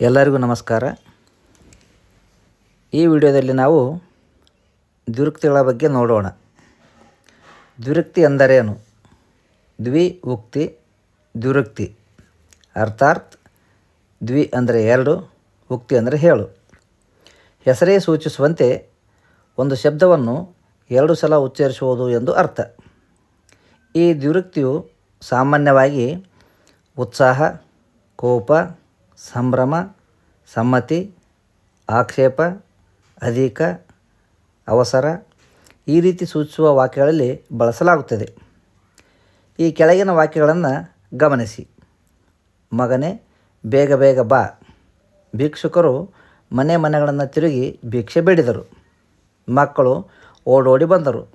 ಎಲ್ಲರಿಗೂ ನಮಸ್ಕಾರ. ಈ ವಿಡಿಯೋದಲ್ಲಿ ನಾವು ದ್ವಿರುಕ್ತಿಗಳ ಬಗ್ಗೆ ನೋಡೋಣ. ದ್ವಿರುಕ್ತಿ ಎಂದರೇನು? ದ್ವಿ ಉಕ್ತಿ, ದ್ವಿರುಕ್ತಿ. ಅರ್ಥಾತ್ ದ್ವಿ ಅಂದರೆ ಎರಡು, ಉಕ್ತಿ ಅಂದರೆ ಹೇಳು ಹೆಸರೇ ಸೂಚಿಸುವಂತೆ ಒಂದು ಶಬ್ದವನ್ನು ಎರಡು ಸಲ ಉಚ್ಚರಿಸುವುದು ಎಂದು ಅರ್ಥ. ಈ ದ್ವಿರುಕ್ತಿಯು ಸಾಮಾನ್ಯವಾಗಿ ಉತ್ಸಾಹ, ಕೋಪ ಸಂಭ್ರಮ, ಸಮ್ಮತಿ, ಆಕ್ಷೇಪ, ಅಧಿಕ, ಅವಸರ ಈ ರೀತಿ ಸೂಚಿಸುವ ವಾಕ್ಯಗಳಲ್ಲಿ ಬಳಸಲಾಗುತ್ತದೆ. ಈ ಕೆಳಗಿನ ವಾಕ್ಯಗಳನ್ನು ಗಮನಿಸಿ. ಮಗನೇ, ಬೇಗ ಬೇಗ ಬಾ. ಭಿಕ್ಷುಕರು ಮನೆ ಮನೆಗಳನ್ನು ತಿರುಗಿ ಭಿಕ್ಷೆ ಬೇಡಿದರು. ಮಕ್ಕಳು ಓಡೋಡಿ ಬಂದರು.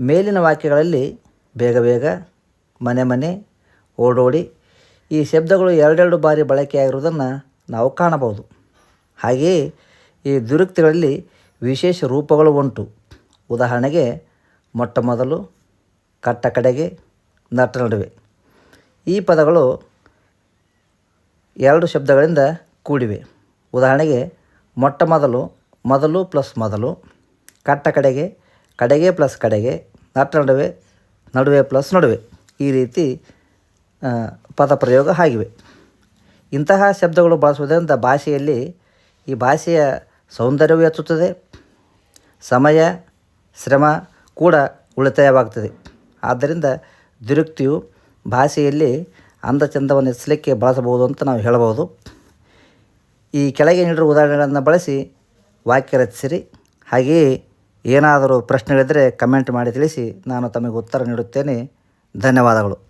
ಮೇಲಿನ ವಾಕ್ಯಗಳಲ್ಲಿ ಬೇಗ ಬೇಗ ಮನೆ ಮನೆ, ಓಡೋಡಿ ಈ ಶಬ್ದಗಳು ಎರಡೆರಡು ಬಾರಿ ಬಳಕೆಯಾಗಿರುವುದನ್ನು ನಾವು ಕಾಣಬಹುದು. ಹಾಗೆಯೇ ಈ ದುರುಕ್ತಿಗಳಲ್ಲಿ ವಿಶೇಷ ರೂಪಗಳು ಉಂಟು. ಉದಾಹರಣೆಗೆ, ಮೊಟ್ಟ ಮೊದಲು, ಕಟ್ಟ ಕಡೆಗೆ, ನಟ್ಟ ನಡುವೆ. ಈ ಪದಗಳು ಎರಡು ಶಬ್ದಗಳಿಂದ ಕೂಡಿವೆ. ಉದಾಹರಣೆಗೆ, ಮೊಟ್ಟ ಮೊದಲು ಮೊದಲು ಪ್ಲಸ್ ಮೊದಲು, ಕಟ್ಟ ಕಡೆಗೆ ಕಡೆಗೆ ಪ್ಲಸ್ ಕಡೆಗೆ, ನಟ್ಟ ನಡುವೆ ನಡುವೆ ಪ್ಲಸ್ ನಡುವೆ. ಈ ರೀತಿ ಆ, ಪದ ಪ್ರಯೋಗ ಆಗಿವೆ. ಇಂತಹ ಶಬ್ದಗಳು ಬಳಸುವುದರಿಂದ ಭಾಷೆಯಲ್ಲಿ ಈ ಭಾಷೆಯ ಸೌಂದರ್ಯವೂ ಹೆಚ್ಚುತ್ತದೆ. ಸಮಯ ಶ್ರಮ ಕೂಡ ಉಳಿತಾಯವಾಗ್ತದೆ ಆದ್ದರಿಂದ ದುರುಕ್ತಿಯು ಭಾಷೆಯಲ್ಲಿ ಅಂದ ಚಂದವನ್ನು ಹೆಚ್ಚಲಿಕ್ಕೆ ಬಳಸಬಹುದು ಅಂತ ನಾವು ಹೇಳಬಹುದು. ಈ ಕೆಳಗೆ ನೀಡಿರುವ ಉದಾಹರಣೆಗಳನ್ನು ಬಳಸಿ ವಾಕ್ಯ ರಚಿಸಿರಿ. ಹಾಗೆಯೇ ಏನಾದರೂ ಪ್ರಶ್ನೆಗಳಿದ್ದರೆ ಕಮೆಂಟ್ ಮಾಡಿ ತಿಳಿಸಿ ನಾನು ತಮಗೆ ಉತ್ತರ ನೀಡುತ್ತೇನೆ. ಧನ್ಯವಾದಗಳು.